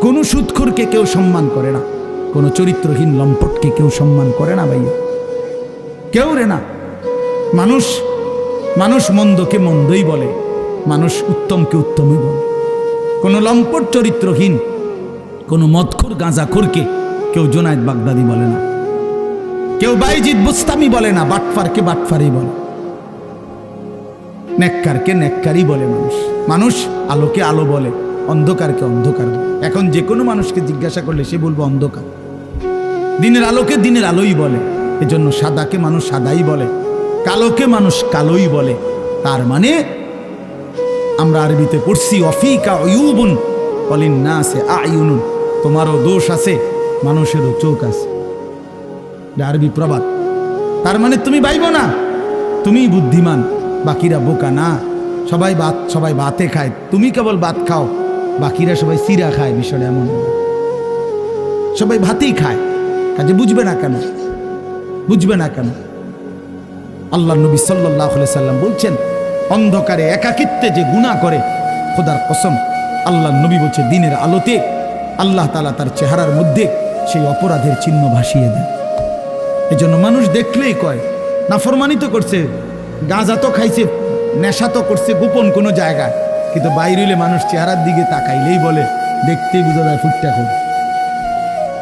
কোনো সুৎখুরকে কেউ সম্মান করে না। কোনো চরিত্রহীন লম্পটকে কেউ সম্মান করে না ভাইয়া। কেউ রে না। মানুষ মানুষ মন্দকে মন্দই বলে, মানুষ উত্তমকে উত্তমই বলে। কোনো লম্পট চরিত্রহীন, কোনো মদখোর, গাঁজাখোরকে কেউ জোনায়েদ বাগদাদি বলে না। কেউ বাইজিৎ বুস্তামি বলে না, বাটফারকে বাটফারই বলে। নেককারকে নেককারই বলে মানুষ। মানুষ আলোকে আলো বলে। অন্ধকারকে অন্ধকার। এখন যে কোনো মানুষকে জিজ্ঞাসা করলে সে বলব অন্ধকার। দিনের আলোকে দিনের আলোই বলে, এজন্য সাদাকে মানুষ সাদাই বলে, কালোকে মানুষ কালোই বলে। তার মানে আমরা আরবিতে পড়ছি, অফিকা অয়ুবুন অলিন না আছে আয়ুনুন। তোমারও দোষ আছে, মানুষেরও চোখ আছে। আরবি প্রবাদ। তার মানে তুমি বাইব না তুমি বুদ্ধিমান, বাকিরা বোকা না। সবাই ভাত, সবাই ভাতে খায়, তুমি কেবল ভাত খাও। বাকিরা সবাই সিরা খায় বিষয়টা এমন। সবাই ভাতেই খায়। কাজে বুঝবে না কেন? বুঝবে না কেন? আল্লাহ নবী সাল্লাহ সাল্লাম বলছেন, অন্ধকারে একাকিত্বে যে গুণা করে, খোদার কসম, আল্লাহ নবী বলছে, দিনের আলোতে আল্লাহ তালা তার চেহারার মধ্যে সেই অপরাধের চিহ্ন ভাসিয়ে দেয় এজন্য মানুষ দেখলেই কয়, নাফরমানি তো করছে, গাঁজা তো খাইছে, নেশা তো করছে গোপন কোনো জায়গায়। কিন্তু বাইরে মানুষ চেহারার দিকে তাকাইলেই বলে দেখতেই বোঝা যায় ফুটটা খুব।